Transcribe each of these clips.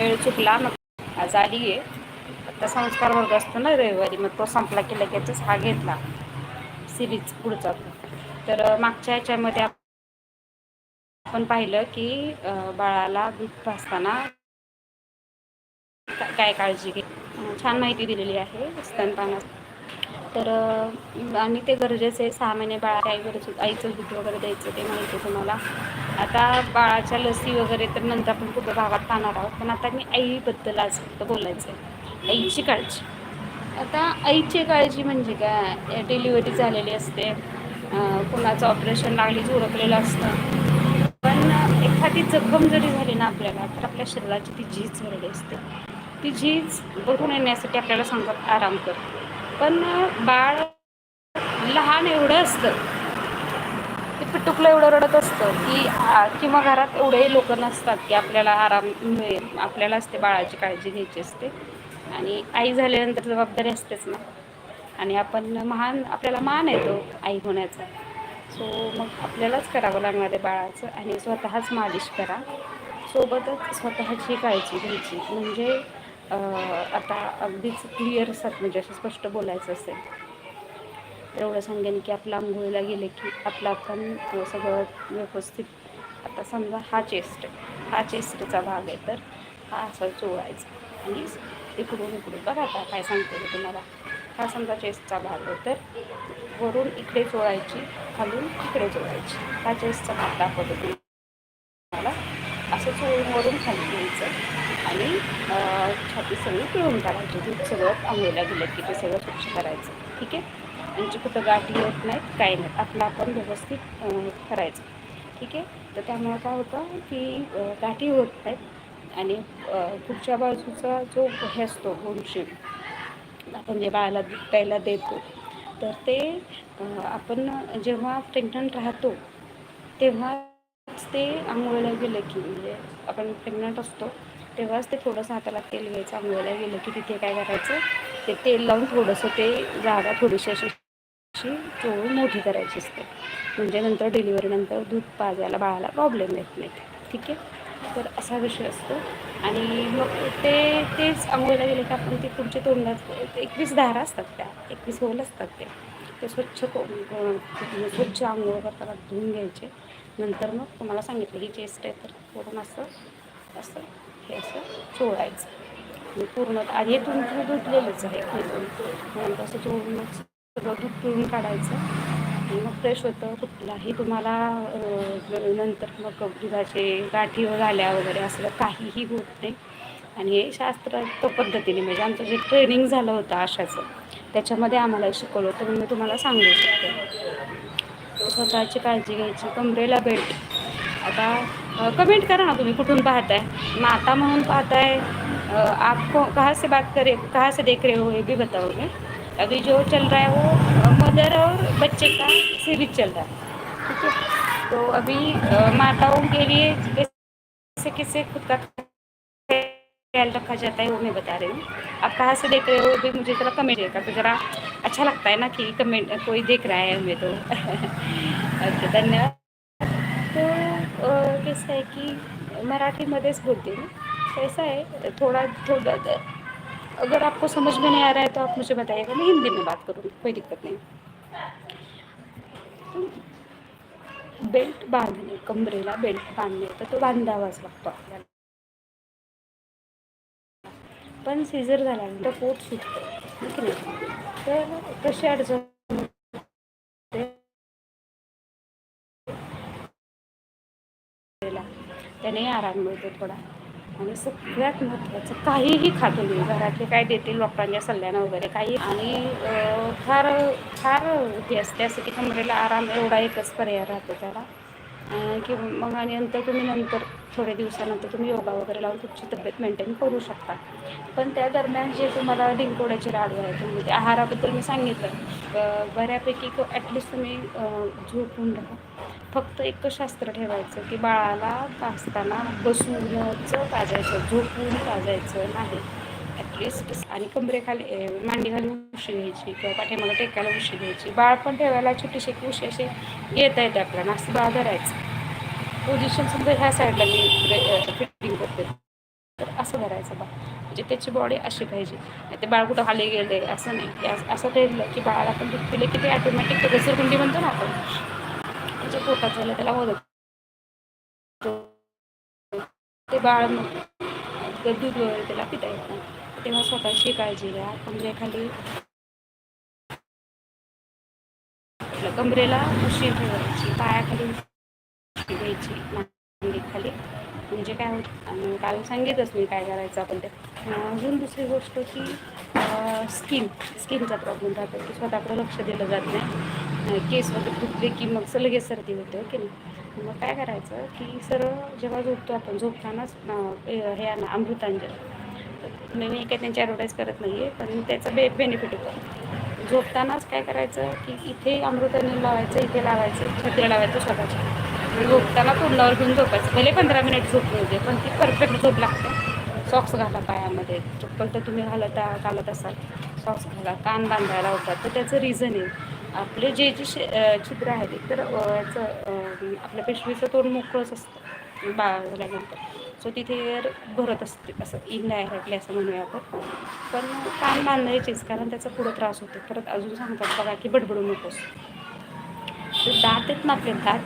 वेळ चुकला मग आज आली आहे. आता संस्कार वर्ग असतो ना रविवारी मग तो संपला की लगेचच हा घेतला सिरीज पुढचा. तर मागच्या याच्यामध्ये आपण पाहिलं की बाळाला दूध भासताना काय काळजी घे. छान माहिती दिलेली आहे. स्तनपानात तर आणि ते गरजेचं आहे सहा महिने बाळा आई गरज आईचं दूध वगैरे द्यायचं ते माहिती आहे तुम्हाला. आता बाळाच्या लसी वगैरे तर नंतर आपण कुठं भागात पाहणार आहोत पण आता मी आईबद्दल आज फक्त बोलायचं आहे आईची काळजी. आता आईची काळजी म्हणजे काय? डिलिव्हरी झालेली असते. कुणाचं ऑपरेशन लागली झुरकलेलं असतं. पण एखादी जखम जरी झाली ना आपल्याला तर आपल्या शरीराची ती झीज झालेली असते. ती झीज बघून येण्यासाठी आपल्याला सांगतात आराम करतो पण बाळ लहान एवढं असतं. ते पिटुकलं एवढं रडत असतं की किंवा घरात एवढे लोक नसतात की आपल्याला आराम मिळेल आपल्याला असते बाळाची काळजी घ्यायची असते. आणि आई झाल्यानंतर जबाबदारी असतेच ना. आणि आपण महान आपल्याला मान येतो आई होण्याचा. सो मग आपल्यालाच करावं लागणार आहे बाळाचं आणि स्वतःच मालिश करा. सोबतच स्वतःची काळजी घ्यायची. म्हणजे आता अगदीच क्लिअर असतात म्हणजे असं स्पष्ट बोलायचं असेल तर एवढं सांगेन की आपलं आंघोळीला गेले की आपलं आपण सगळं व्यवस्थित. आता समजा हा चेस्ट हा चेस्टचा भाग आहे तर हा असा चोळायचा. आणि इकडून इकडून बघा आता काय सांगते मी तुम्हाला. हा समजा चेस्टचा भाग आहे तर वरून इकडे चोळायची खालून इकडे चोळायची. हा चेस्टचा भाग दाखवतो तुम्हाला. असं चोळून वरून खाली. छाती सगळी पिळून टाकायची. दूध सगळं आंघोळीला गेलं की ते सगळं स्वच्छ करायचं. ठीक आहे? म्हणजे कुठं गाठी होत नाहीत काही नाही आपलं आपण व्यवस्थित करायचं. ठीक आहे? तर त्यामुळे काय होतं की गाठी होत नाहीत आणि पुढच्या बाजूचा जो हे असतो गोंशी आपण जे बाळाला प्यायला देतो तर ते आपण जेव्हा प्रेग्नंट राहतो तेव्हाच ते आंघोळीला गेलं की म्हणजे आपण प्रेग्नंट असतो तेव्हाच ते थोडंसं हाताला तेल घ्यायचं. आंघोळ्याला गेलं की तिथे काय करायचं ते तेल लावून थोडंसं ते जागा थोडीशी अशी अशी चोळून मोठी करायची असते. म्हणजे नंतर डिलिव्हरीनंतर दूध पाजायला बाळाला प्रॉब्लेम येत नाही. ठीक आहे? तर असा विषय असतो. आणि मग ते तेच आंघोळीला गेले की आपण ते पुढचे तोंडात एकवीस धारा असतात त्या. एकवीस होल असतात ते. ते स्वच्छ स्वच्छ आंघोळ करताना धुवून घ्यायचे. नंतर मग तुम्हाला सांगितलं ही चेस्ट आहे तर पूर्ण असं असं. हे असं चोळायचं पूर्ण आधी तुम्ही तुम्ही धुतलेलंच आहे. नंतर असं चोळूनच सगळं दूध पिळून काढायचं. आणि मग फ्रेश होतं कुठलाही तुम्हाला नंतर मग दुधाचे गाठी झाल्या वगैरे असलं काहीही होत नाही. आणि हे शास्त्र पद्धतीने म्हणजे आमचं जे ट्रेनिंग झालं होतं आशाचं त्याच्यामध्ये आम्हाला शिकवलं होतं. मी तुम्हाला सांगू शकते. स्वतःची काळजी घ्यायची. कमरेला बेल्ट आता कमेंट करा ना तुम्ही, कुठून पाहताय? माता म्हणून पाहताय. आप कहाँ से बात करे, कहाँ से देख रहे हो ये भी बताओगे? अभी जो चल रहा है वो मदर और बच्चे का सीरीज़ चल रहा है, ठीक है? तो अभी माताओं के लिए कैसे कैसे खुद का ख्याल रखा जाता है, वो मैं बता रही हूँ। आप कहाँ से देख रहे हो भी मुझे ज़रा कमेंट देगा तो ज़रा अच्छा लगता है ना कि कमेंट कोई देख रहा है हमें तो। ओके धन्यवाद। तो कसं आहे की मराठीमध्येच बोलते मी कैसा है थोड़ा थोड़ा अगर आपको समझ में नहीं आ रहा है तो आप मुझे बताइएगा मैं हिंदी में बात करूँगी कोई दिक्कत नहीं। बेल्ट बांधणे कमरेला बेल्ट बांधणे तर तो बांधावाच लागतो आपल्याला. पण सीझर झाल्यानंतर पोट सुटतं ठीक नाही? तर कशी अडचण त्याने आराम मिळतो थोडा. आणि सगळ्यात महत्त्वाचं काहीही खातो मी. घरातले काय देतील डॉक्टरांच्या सल्ल्यानं वगैरे काही. आणि फार फार हे असते असं की कमरेला आराम एवढा एकच पर्याय राहतो त्याला. की मग आणि नंतर तुम्ही नंतर थोड्या दिवसानंतर तुम्ही योगा वगैरे लावून तुमची तब्येत मेंटेन करू शकता. पण त्या दरम्यान जे तुम्हाला डिंकोड्याचे लाडू आहे तुम्ही म्हणजे आहाराबद्दल मी सांगितलं. बऱ्यापैकी ॲटलिस्ट तुम्ही झोपून राहा. फक्त एक शास्त्र ठेवायचं की बाळाला पाजताना बसूनच पाजायचं झोपून पाजायचं नाही. ॲटलिस्ट आणि कमरेखाली मांडीखाली उशी घ्यायची किंवा पाठीमागं टेकायला उशी घ्यायची. बाळ पण ठेवायला छोटीशी उशी असे येता येते आपल्याला असं बाळ धरायचं. पोझिशन सुद्धा ह्या साईडला मी फिटिंग करते. तर असं धरायचं बा म्हणजे त्याची बॉडी अशी पाहिजे. ते बाळ कुठं खाली गेले असं नाही. असं ठरलं की बाळाला आपण दूध पिले की ते ॲटोमॅटिक घसरगुंडी म्हणतो ना आपण. त्याच्या पोटात झालं त्याला मदत ते बाळ मग दूध वगैरे त्याला पिता येत नाही. तेव्हा स्वतःची काळजी म्हणजे घ्या कमरेखाली कमरेला उशी ठेवायची पायाखाली घ्यायची खाली म्हणजे काय होत? आणि काल सांगितच मी काय करायचं आपण ते. अजून दुसरी गोष्ट की स्किन स्किनचा प्रॉब्लेम राहतो. की स्वतःकडे लक्ष दिलं जात नाही. केस वगैरे धुतले की मग लगेच सर्दी होते हो की नाही? मग काय करायचं की सरळ जेव्हा झोपतो आपण झोपतानाच हे आणा अमृतांजल. मी मी काही त्यांची ॲडव्हर्टाईज करत नाही आहे पण त्याचा बे बेनिफिट होतो. झोपतानाच काय करायचं की इथे अमृतांजल लावायचं इथे लावायचं छत्री लावायचं स्वतःच्या. झोपताना तोंडावर घेऊन झोपायचं. पहिले पंधरा मिनिट झोप मिळते पण ती परफेक्ट झोप लागते. सॉक्स घाला पायामध्ये. चप्पल तर तुम्ही घालत घालत असाल. सॉक्स घाला. कान बांधायला होतात. तर त्याचं रिझन आहे. आपले जे जे छिद्र आहेत तर याचं आपल्या पेशवीचं तोंड मोकळंच असतं. बाळल्यानंतर सो तिथे एअर भरत असते. असं इनडायरेक्टली असं म्हणूया आपण. पण कान बांधायचेच कारण त्याचा पुढं त्रास होतो. परत अजून सांगतात बघा की बडबडू नकोस. दात आहेत ना आपले दात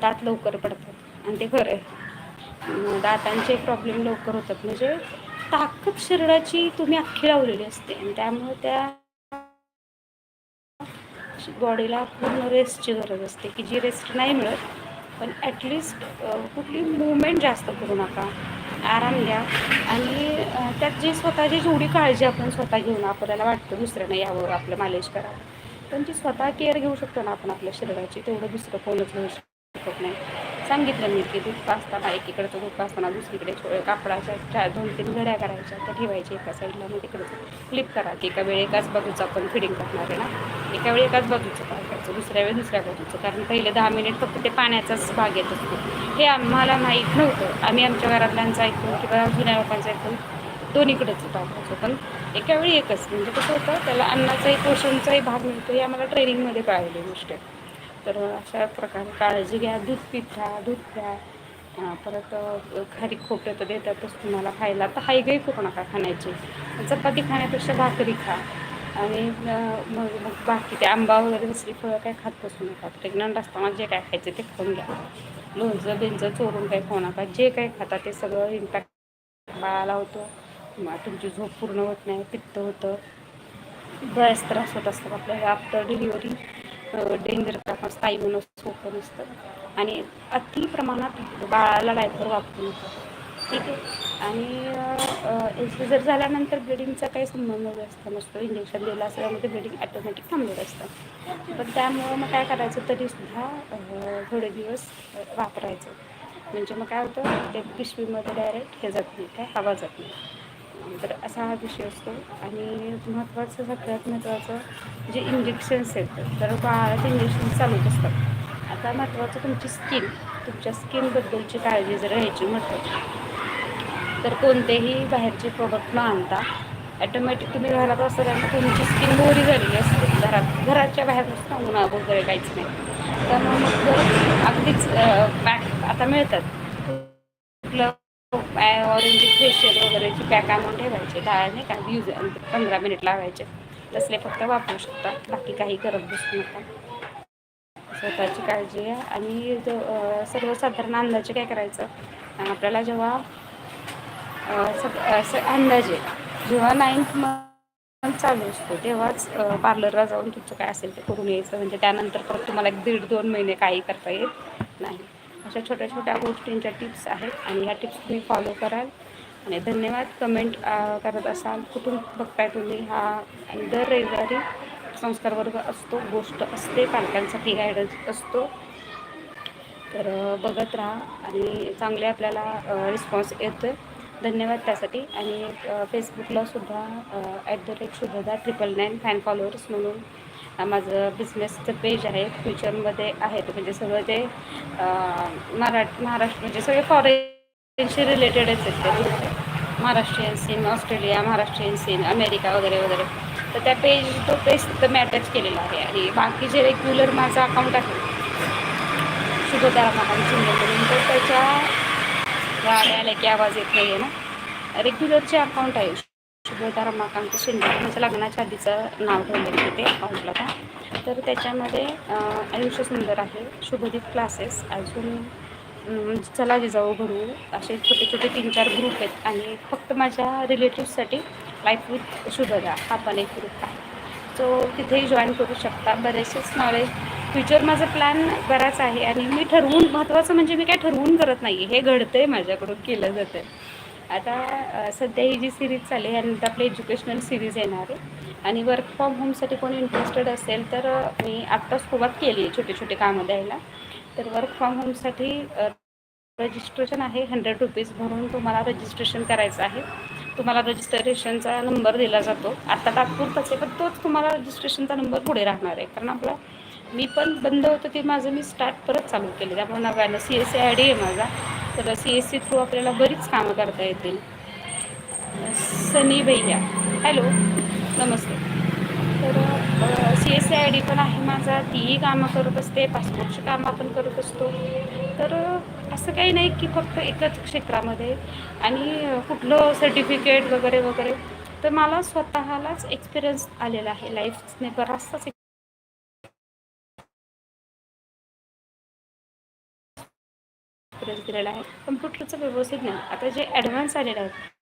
दात लवकर पडतात. आणि ते खरं आहे. दातांचे प्रॉब्लेम लवकर होतात. म्हणजे ताकद शरीराची तुम्ही अख्खी लावलेली असते. आणि त्यामुळे त्या बॉडीला पूर्ण रेस्टची गरज असते. की जी रेस्ट नाही मिळत पण ॲटलिस्ट कुठली मुवमेंट जास्त करू नका. आराम द्या आणि त्यात जी स्वतःची जेवढी काळजी आपण स्वतः घेऊन आपल्याला वाटतं दुसऱ्यानं यावं आपलं मालिश करावं पण जी स्वतः केअर घेऊ शकतो ना आपण आपल्या शरीराची तेवढं दुसरं कोणच घेऊ शकतो नाही सांगितलं मी की दूध पाचताना तो दूध पाचताना दुसरीकडे कापडाच्या चार दोन तीन घड्या करायच्या. त्या ठेवायच्या एका साईडला मग तिकडे क्लिप करा. की एका वेळी एकाच बाजूचं आपण फिडिंग करणार आहे ना. एका वेळी एकाच बाजूचं टाकायचं दुसऱ्या वेळी दुसऱ्या बाजूचं. कारण पहिले दहा मिनिट फक्त ते पाण्याचाच भाग येत असतो. हे आम्हाला माहीत नव्हतं. आम्ही आमच्या घरातल्यांचं ऐकून किंवा जुन्या लोकांचं ऐकून दोन्हीकडेच टाकायचो. पण एका वेळी एकच. म्हणजे कसं होतं त्याला अन्नाचाही पोषणचाही भाग मिळतो. हे आम्हाला ट्रेनिंगमध्ये कळलेली गोष्ट आहे. तर अशा प्रकारे काळजी घ्या दूध पित राहा दूध प्या. परत खारी खोटं तर देतातच तुम्हाला खायला. तर हायगाई करू नका खाण्याची. चपाती खाण्यापेक्षा भाकरी खा. आणि मग मग बाकी ते आंबा वगैरे दुसरी फळं काय खात बसू नका. प्रेग्नंट असताना जे काय खायचं ते खाऊन घ्या. लोणचं बिंचं चोरून काय खाऊ नका. जे काय खाता ते सगळं इम्पॅक्ट बाळाला होतो. तुमची झोप पूर्ण होत नाही पित्त होतं. बऱ्याच त्रास होत असतात आपल्याला. आफ्टर डिलिव्हरी डेंजर आपण स्थायी होणं सोपं नसतं आणि अति प्रमाणात बाळाला डायपर वापरू ठीक आहे? आणि जर झाल्यानंतर ब्लिडिंगचा काही संबंध जास्त नसतो इंजेक्शन दिलं असल्यामुळे ब्लिडिंग ॲटोमॅटिक थांबलेलं असतं. पण त्यामुळं मग काय करायचं तरीसुद्धा थोडे दिवस वापरायचं. म्हणजे मग काय होतं ते पिशवीमध्ये डायरेक्ट हे जात नाही काय हवा जात नाही. तर असा हा विषय असतो. आणि महत्त्वाचं सगळ्यात महत्त्वाचं जे इंजेक्शन्स आहेत तर बाळाचे इंजेक्शन्स चालूच असतात. आता महत्त्वाचं तुमची स्किन तुमच्या स्किनबद्दलची काळजी जर घ्यायची म्हटलं तर कोणतेही बाहेरचे प्रोडक्ट न आणता ॲटोमॅटिक तुम्ही घरात असताना तुमची स्किन मोरी झालेली असते. घरात घराच्या बाहेर नसतं उन्हा वगैरे काहीच नाही. त्यामुळे मग अगदीच पॅक आता मिळतात. ऑरेंज फेशियल वगैरेची पॅक आणून ठेवायचे. डाळ नाही का यूज पंधरा मिनिट लावायचे. तसले फक्त वापरू शकता. बाकी काही करत बसू नका. स्वतःची काळजी घ्या. आणि सर्वसाधारण अंदाजे काय करायचं? आपल्याला जेव्हा सग अंदाजे जेव्हा नाईन्थ मंथ चालू असतो तेव्हाच पार्लरला जाऊन तुमचं काय असेल ते करून यायचं. म्हणजे त्यानंतर परत तुम्हाला एक दीड दोन महिने काही करता येत नाही. अशा छोट्या छोट्या गोष्टींच्या टिप्स आहेत आणि ह्या टिप्स तुम्ही फॉलो कराल. आणि धन्यवाद कमेंट करत असाल. कुठून बघताय तुम्ही हा? आणि दर रविवारी संस्कार वर्ग असतो गोष्ट असते पालकांसाठी गायडन्स असतो. तर बघत राहा आणि चांगले आपल्याला रिस्पॉन्स येतो धन्यवाद त्यासाठी. आणि फेसबुकला सुद्धा at the rate Shubhada triple nine fan followers म्हणून. माझं बिझनेसचं पेज आहे. फ्युचरमध्ये आहे म्हणजे सगळं ते मराठ महाराष्ट्र म्हणजे सगळे फॉरेनशी रिलेटेडच आहेत ते Maharashtrian scene Australia Maharashtrian scene America वगैरे वगैरे. तर त्या पेज तो पेज तर मी अटॅच केलेला आहे. आणि बाकी जे रेग्युलर माझं अकाउंट आहे शुभदारा महान म्हणून तर त्याच्या गाड्या आल्या की आवाज येत नाही आहे ना रेग्युलरचे अकाउंट आहे शुभदा रमाकांत शिंदे. माझ्या लग्नाच्या आधीचं नाव ठेवलेलं तिथे अकाउंटला का तर त्याच्यामध्ये आयुष्य सुंदर आहे. शुभदीप क्लासेस अजून चला जिजाऊ भरू असे छोटे छोटे तीन चार ग्रुप आहेत. आणि फक्त माझ्या रिलेटिव्ससाठी लाईफ विथ शुभदा हा पण एक ग्रुप आहे. सो तिथेही जॉईन करू शकता. बरेचसेच नॉलेज फ्युचर माझं प्लॅन बराच आहे. आणि मी ठरवून महत्त्वाचं म्हणजे मी काय ठरवून करत नाही हे घडतं आहे माझ्याकडून केलं जातं आता सध्या ही जी सिरीज चालली आहे यानंतर आपली एज्युकेशनल सिरीज येणार आहे. आणि वर्क फ्रॉम होमसाठी कोणी इंटरेस्टेड असेल तर मी आत्ताच सुरुवात केली आहे छोटे छोटे कामं द्यायला. तर वर्क फ्रॉम होमसाठी रजिस्ट्रेशन आहे हंड्रेड रुपीज भरून तुम्हाला रजिस्ट्रेशन करायचं आहे. तुम्हाला रजिस्ट्रेशनचा नंबर दिला जातो. आत्ता तात्पुरताच आहे पण तोच तुम्हाला रजिस्ट्रेशनचा नंबर पुढे राहणार आहे. कारण आपला मी पण बंद होतं ते माझं मी स्टार्ट परत चालू केलं. त्यामुळे नव्यानं C S C I D आहे माझा. तर सी एस सी थ्रू आपल्याला बरीच कामं करता येतील. सनी भैया हॅलो नमस्ते. तर C S C I D पण आहे माझा. तीही कामं करत असते. पासपोर्टची कामं आपण करत असतो. तर असं काही नाही की फक्त एकच क्षेत्रामध्ये आणि कुठलं सर्टिफिकेट वगैरे वगैरे. तर मला स्वतःलाच एक्सपिरियन्स आलेला आहे. लाईफने बराचसाच एक्सपिरियन्स दिलेला आहे. कम्प्युटरचं व्यवस्थित नाही. आता जे ॲडव्हान्स आलेलं आहे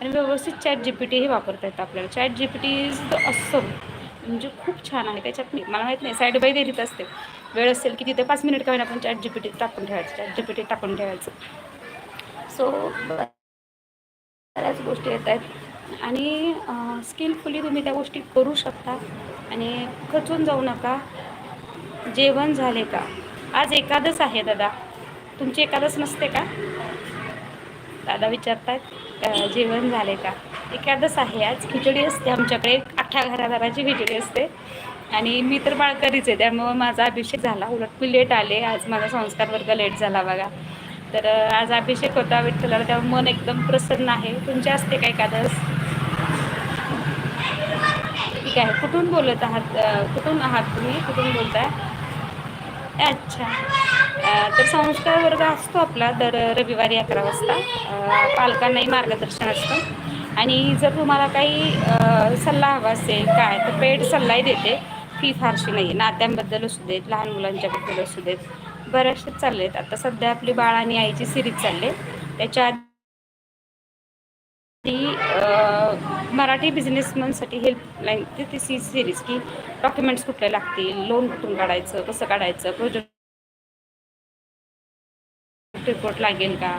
आणि व्यवस्थित चॅट जी पी टीही वापरता येतं आपल्याला. Chat G P T is the awesome म्हणजे खूप छान आहे. त्याच्यात मी मला माहीत नाही. साईड बाय देत असते. वेळ असेल की तिथे पाच मिनिट का आपण चॅट जी पी टी टाकून ठेवायचं. चॅट जी पी टी टाकून ठेवायचं. सो बऱ्याच गोष्टी येत आहेत. आणि स्किलफुली तुम्ही त्या गोष्टी करू शकता. आणि खचून जाऊ नका. जेवण झाले का? आज एकादस आहे दादा. तुमची एकादस नसते का? दादा विचारतात जेवण झाले का? एकादस आहे आज खिचडी असते आमच्याकडे. अठ्ठा घरादाराची खिचडी असते. आणि मी तर बाळकरीच आहे त्यामुळं माझा अभिषेक झाला. उलट मी लेट आले आज माझा संस्कार वर्ग लेट झाला बघा. तर आज अभिषेक होता विठ्ठलाला त्यामुळे मन एकदम प्रसन्न आहे. तुमची असते का एकादस? ठीक आहे. कुठून बोलत आहात कुठून आहात तुम्ही? कुठून बोलताय? अच्छा. तर संस्कार वर्ग असतो आपला दर रविवारी अकरा वाजता. पालकांनाही मार्गदर्शन असतं. आणि जर तुम्हाला काही सल्ला हवा असेल काय तर पेड सल्लाही देते. फी फारशी नाही आहे नात्यांबद्दल असू देत लहान मुलांच्याबद्दल असू देत. बऱ्याचशेच चालले आहेत आता सध्या आपली बाळ आणि आईची सिरीज चालले त्याच्या आधी मराठी बिझनेसमॅनसाठी हेल्पलाईन ते सी सिरीज की डॉक्युमेंट्स कुठले लागतील लोन कुठून काढायचं कसं काढायचं प्रोजेक्ट रिपोर्ट लागेल का?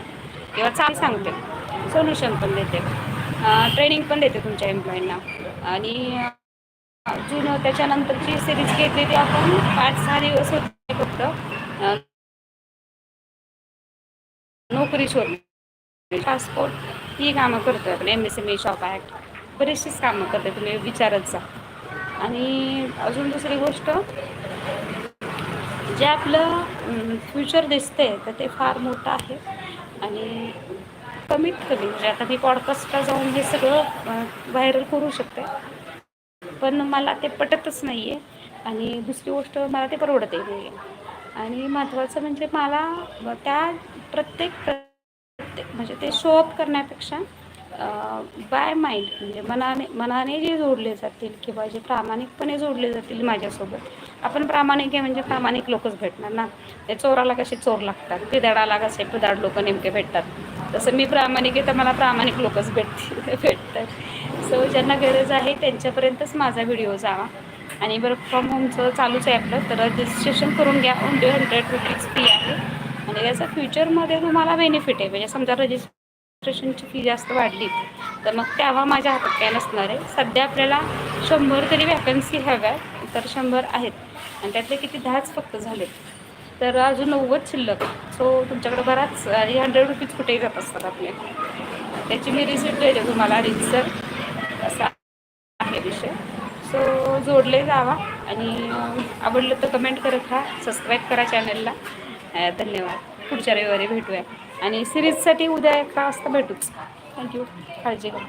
किंवा चाल सांगते सोल्युशन पण देते. ट्रेनिंग पण देते तुमच्या एम्प्लॉईंना आणि अजून त्याच्यानंतरची सिरीज घेतली ती आपण पाच सहा दिवस होते फक्त. नोकरी शोधणे पासपोर्ट ही कामं करतो आपण. M S M E shop act बरीचशीच कामं करते तुम्ही विचारत जा. आणि अजून दुसरी गोष्ट जे आपलं फ्युचर दिसते तर ते फार मोठं आहे. आणि कमीत कमी म्हणजे आता मी पॉडकास्टला जाऊन हे सगळं व्हायरल करू शकते. पण मला ते पटतच नाही आहे आणि दुसरी गोष्ट मला ते परवडतही नाही आहे आणि महत्त्वाचं म्हणजे मला त्या प्रत्येक म्हणजे ते शो अप करण्यापेक्षा बाय माइंड म्हणजे मनाने मनाने जे जोडले जातील किंवा जे प्रामाणिकपणे जोडले जातील माझ्यासोबत आपण प्रामाणिक आहे म्हणजे प्रामाणिक लोकच भेटणार ना. ते चोराला कसे चोर लागतात पिदाडाला कसे पिदाड लोक नेमके भेटतात. तसं मी प्रामाणिक आहे तर मला प्रामाणिक लोकच भेटतील भेटतात. सो ज्यांना गरज आहे त्यांच्यापर्यंतच माझा व्हिडिओ जावा. आणि वर्क फ्रॉम होमचं चालूच आहे आपलं तर रजिस्ट्रेशन करून घ्या. ओनली हंड्रेड रुपीज फी आहे. आणि याचा फ्युचरमध्ये तुम्हाला बेनिफिट आहे. म्हणजे समजा रजिस्ट्रेशनची फी जास्त वाढली. तर मग तेव्हा माझ्या हातात काय नसणार आहे. सध्या आपल्याला शंभर तरी वॅकन्सी हव्या तर शंभर आहेत. आणि त्यातले किती दहाच फक्त झालेत. तर अजून नव्वद शिल्लक. सो तुमच्याकडे बराच हंड्रेड रुपीज कुठेही जात असतात आपले. त्याची मी रिसिप्ट देते तुम्हाला रितसर असा आहे विषय. सो जोडले जावा. आणि आवडलं तर कमेंट करत राहा. सबस्क्राईब करा चॅनलला धन्यवाद. पुढच्या रविवारी भेटूया. आणि सिरीजसाठी उद्या एक वाजता भेटूच. थँक्यू काळजी घ्या.